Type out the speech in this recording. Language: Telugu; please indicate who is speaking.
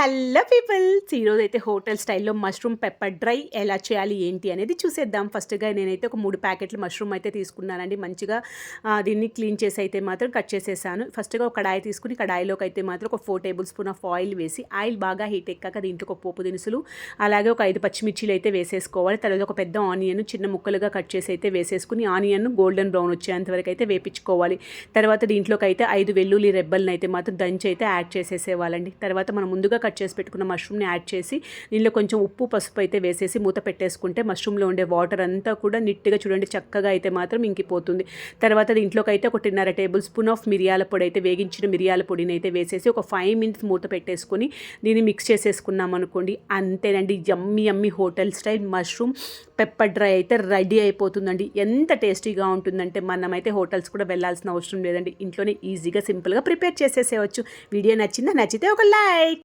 Speaker 1: హలో పీపుల్స్ ఈరోజు అయితే హోటల్ స్టైల్లో మష్రూమ్ పెప్పర్ డ్రై ఎలా చేయాలి ఏంటి అనేది చూసేద్దాం. ఫస్ట్గా నేనైతే ఒక మూడు ప్యాకెట్లు మష్రూమ్ అయితే తీసుకున్నానండి. మంచిగా దీన్ని క్లీన్ చేసి అయితే మాత్రం కట్ చేసేసాను. ఫస్ట్గా ఒక కడాయి తీసుకుని కడాయిలోకి అయితే మాత్రం ఒక four tablespoon of oil వేసి ఆయిల్ బాగా హీట్ ఎక్కాక దీంట్లో ఒక పోపు దినుసులు అలాగే ఒక ఐదు పచ్చిమిర్చిలు అయితే వేసేసుకోవాలి. తర్వాత ఒక పెద్ద ఆనియన్ చిన్న ముక్కలుగా కట్ చేసి అయితే వేసేసుకుని ఆనియన్ గోల్డెన్ బ్రౌన్ వచ్చేంత వరకు అయితే వేపించుకోవాలి. తర్వాత దీంట్లోకి అయితే ఐదు వెల్లుల్లి రెబ్బల్ని అయితే మాత్రం దంచి అయితే యాడ్ చేసేసేవాళ్ళండి తర్వాత మనం ముందుగా కట్ చేసి పెట్టుకున్న మష్రూమ్ని యాడ్ చేసి దీనిలో కొంచెం ఉప్పు పసుపు అయితే వేసేసి మూత పెట్టేసుకుంటే మష్రూమ్లో ఉండే వాటర్ అంతా కూడా నీట్గా చూడండి చక్కగా అయితే మాత్రం ఇంకిపోతుంది. తర్వాత దీంట్లోకి అయితే ఒకటిన్నర టేబుల్ స్పూన్ ఆఫ్ మిరియాల పొడి అయితే వేగించిన మిరియాల పొడిని అయితే వేసేసి ఒక ఫైవ్ మినిట్స్ మూత పెట్టేసుకొని దీన్ని మిక్స్ చేసేసుకున్నాం అనుకోండి అంతేనండి. Yummy yummy hotel style mushroom pepper dry అయితే రెడీ అయిపోతుందండి. ఎంత టేస్టీగా ఉంటుందంటే మనమైతే హోటల్స్ కూడా వెళ్ళాల్సిన అవసరం లేదండి. ఇంట్లోనే ఈజీగా సింపుల్గా ప్రిపేర్ చేసేసేయచ్చు. వీడియో నచ్చిందా? నచ్చితే ఒక లైక్.